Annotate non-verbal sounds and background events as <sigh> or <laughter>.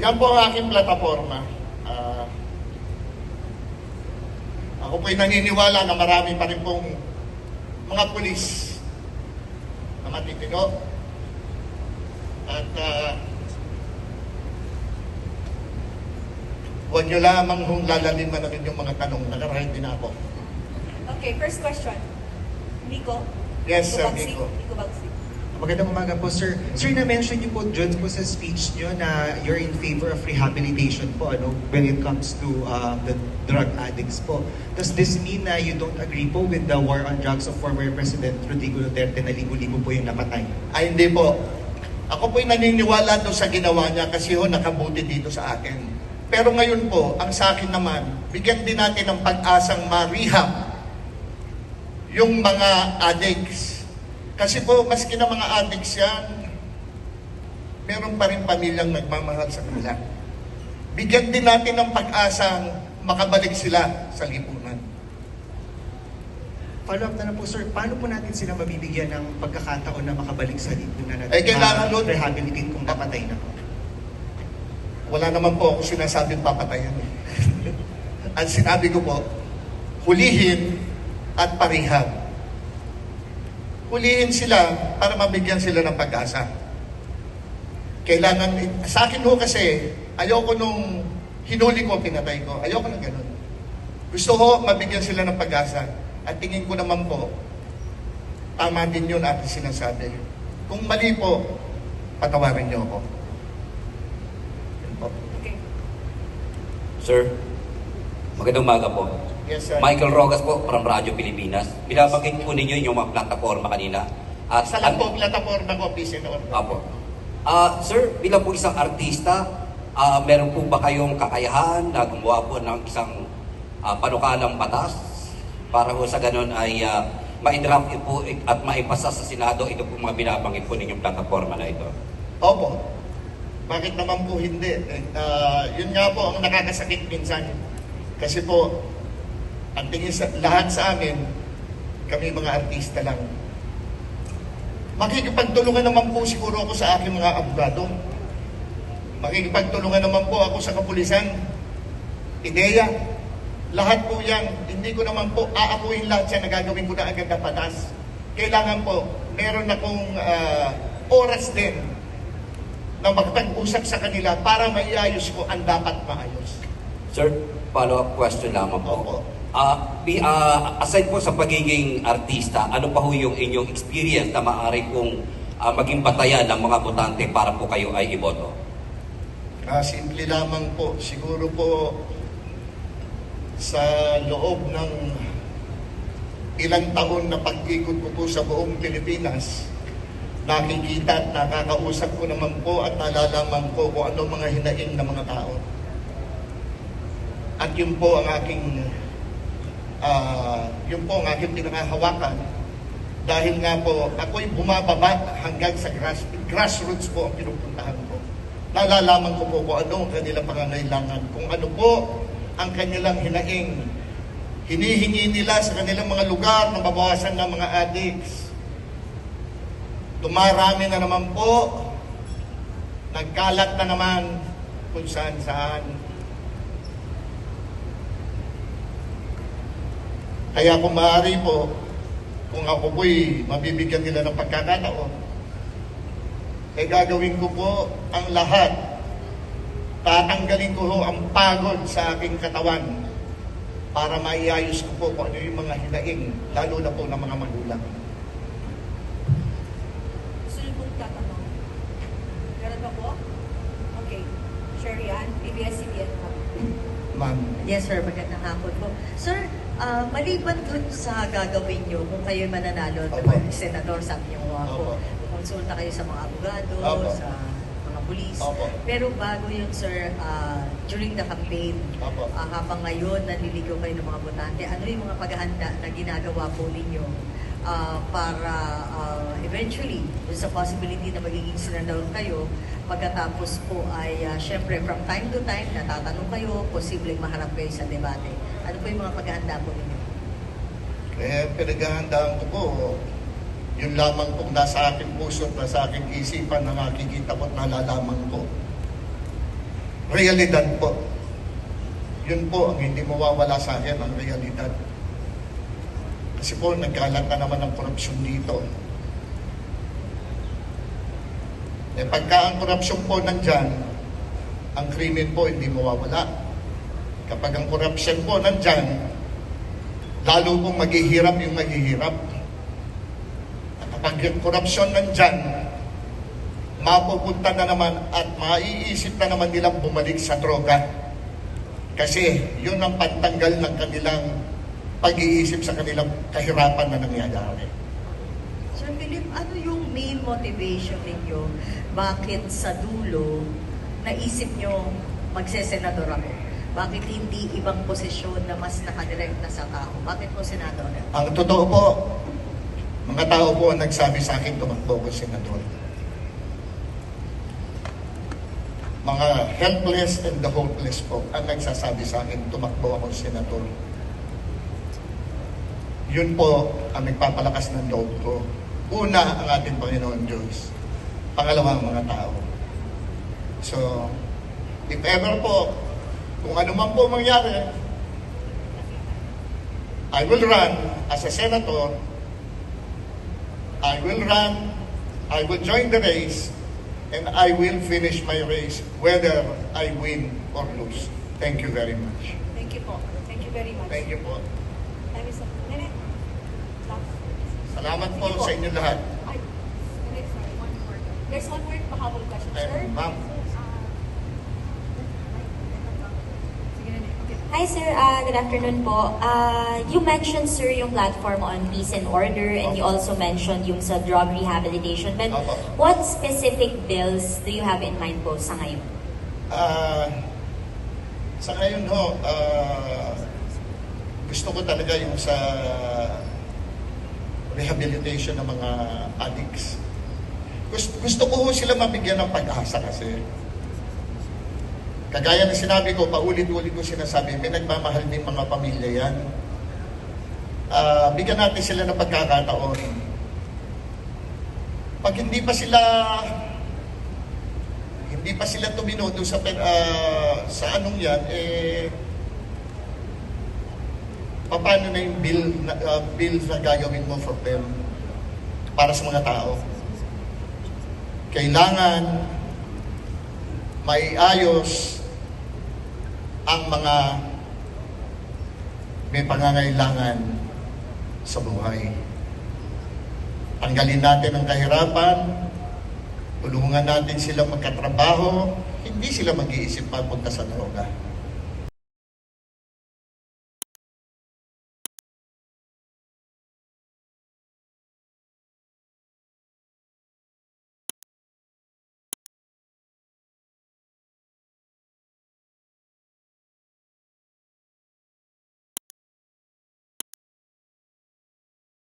Yan po ang aking plataforma. Ah, ako po'y naniniwala na marami pa rin pong mga pulis na matitino. At ah, huwag nyo lamang hong lalaliman na rin yung mga tanong. Nakarahin din ako. Okay, first question. Nico? Yes, sir, Bagsik? Nico. Nico Bagsik. Magandang umaga po, sir. Sir, na-mention niyo po dyan po sa speech niyo na you're in favor of rehabilitation po ano, when it comes to uh, the drug addicts po. Does this mean na you don't agree po with the war on drugs of former President Rodrigo Duterte na libo-libo po yung napatay? Ay, hindi po. Ako po'y naniniwala doon sa ginawa niya kasi ho, nakabuti dito sa akin. Pero ngayon po, ang sa akin naman, bigyan din natin ng pag-asang ma-rehab yung mga addicts. Kasi po, maski na mga addicts yan, meron pa rin pamilyang nagmamahal sa kanila. Bigyan din natin ng pag-asang makabalik sila sa lipunan. Follow-up na lang po, sir. Paano po natin sila mabibigyan ng pagkakataon na makabalik sa lipunan at Eh, kailangan nun- rehabilitate kung napatay na? Wala naman po ako sinasabing papatayan. <laughs> Ang sinabi ko po, hulihin at parihab. Hulihin sila para mabigyan sila ng pag-asa. Kailangan, sa akin ho kasi, ayoko nung hinuli ko, pinatay ko. Ayoko ng ganun. Gusto ko mabigyan sila ng pag-asa. At tingin ko naman po, tama din yun ating sinasabi. Kung mali po, patawarin niyo ako. Yun po. Okay. Sir, magandang umaga po. Yes, sir. Michael Rogas po from Radyo Pilipinas. Binabanggit po ninyo yung mga plataforma kanina. At Sa lang po, plataforma ko, and order. Apo. Ah, sir, bilang po isang artista, ah, meron po ba kayong kakayahan na gumawa po ng isang ah, panukalang batas para po sa ganun ay uh, ma-draft po at maipasa sa Senado ito po mga binabanggit po ninyong plataforma na ito? Opo. Bakit naman po hindi? Eh, ah, yun nga po ang nakakasakit minsan. Kasi po, ang tingin sa lahat sa amin, kami mga artista lang. Makikipagtulungan naman po siguro ako sa aking mga abogado. Makikipagtulungan naman po ako sa kapulisan. Ideya. Lahat po yan. Hindi ko naman po aakuin lahat yan na gagawin ko na agad na patas. Kailangan po, meron akong ah, oras din na makapag-usap sa kanila para maiayos ko ang dapat maayos. Sir, follow-up question lamang Opo. po. Ah, bi- ah, aside po sa pagiging artista, ano pa ho yung inyong experience na maaari pong ah, maging batayan ng mga botante para po kayo ay iboto? Ah, simple lamang po. Siguro po sa loob ng ilang taon na pag-ikot ko po sa buong Pilipinas, nakikita at nakakausap ko naman po at nalalaman ko kung ano mga hinaing ng mga tao. At yun po ang aking ah, yun po ang aking pinakahawakan dahil nga po ako'y bumababa hanggang sa grass, grassroots po ang pinupuntahan ko. Nalalaman ko po kung ano ang kanilang pangangailangan, kung ano po ang kanilang hinaing. Hinihingi nila sa kanilang mga lugar na mabawasan ng mga addicts. Tumarami na naman po, nagkalat na naman kung saan Kaya kung maaari po, kung ako po'y mabibigyan nila ng pagkakataon, eh gagawin ko po ang lahat. Tatanggalin ko ho ang pagod sa aking katawan para maiayos ko po kung ano yung mga hinaing, lalo na po ng mga magulang. Sunod pong tatanong. Meron ba po? Okay. Sherry Ann, PBS-CBN. Ma'am, Yes, sir. Magandang hapon po. Sir, ah, maliban dun sa gagawin nyo kung kayo mananalo Opo. ng senador, sabi niyo nga po, konsulta kayo sa mga abogado, Opo. sa mga pulis. Opo. Pero bago yun, sir, ah, during the campaign, Opo. ah, habang ngayon nanliligaw kayo ng mga botante, ano yung mga paghahanda na ginagawa po ninyo ah, para ah, eventually, sa possibility na magiging senador kayo, pagkatapos po ay, ah, syempre, from time to time, natatanong kayo, posibleng maharap kayo sa debate. Ano po yung mga paghahanda po ninyo? eh pinaghahandaan ko po, yun lamang pong nasa aking puso at nasa aking isipan na nakikita ko at nalalaman ko. realidad po. Yun po ang hindi mawawala sa akin, ang realidad. Kasi po, nagkalat na naman ang korupsyon dito. Eh pagka ang korupsyon po nandyan, ang krimen po hindi mawawala. Kapag ang korupsyon po nandyan, lalo pong maghihirap yung maghihirap. At kapag yung korupsyon nandyan, mapupunta na naman at maiisip na naman nilang bumalik sa droga. Kasi yun ang pantanggal ng kanilang pag-iisip sa kanilang kahirapan na nangyayari. Sir Philip, ano yung main motivation ninyo? Bakit sa dulo naisip nyo magsesenador ako? Bakit hindi ibang posisyon na mas nakadirekta sa tao? Bakit po senador? Ang totoo po, mga tao po ang nagsabi sa akin tumakbo ko senador. Mga helpless and the hopeless po ang nagsasabi sa akin tumakbo ako senador. Yun po ang nagpapalakas ng loob ko. Una, ang ating Panginoon Diyos. Pangalawa, ang mga tao. So, if ever po, kung ano man po mangyari, I will run as a senator. I will run, I will join the race, and I will finish my race whether I win or lose. Thank you very much. Thank you po. Thank you very much. Thank you po. Salamat po po. sa inyo lahat. There's one more pahabol question, sir. ma'am. Hi sir, uh, good afternoon po. Uh, you mentioned sir yung platform on peace and order and you also mentioned yung sa drug rehabilitation. But Opo. what specific bills do you have in mind po sa ngayon? Ah, sa ngayon ho, ah, gusto ko talaga yung sa rehabilitation ng mga addicts. Gusto, gusto ko ho sila mabigyan ng pag-asa kasi. Kagaya ng sinabi ko, paulit-ulit ko sinasabi, may nagmamahal din mga pamilya yan. Ah, bigyan natin sila ng pagkakataon. Pag hindi pa sila hindi pa sila tuminodo sa ah, sa anong yan eh paano na yung bill na, ah, bill na gagawin mo for them para sa mga tao kailangan maiayos ang mga may pangangailangan sa buhay. Tanggalin natin ang kahirapan, tulungan natin sila magkatrabaho, hindi sila mag-iisip papunta sa droga.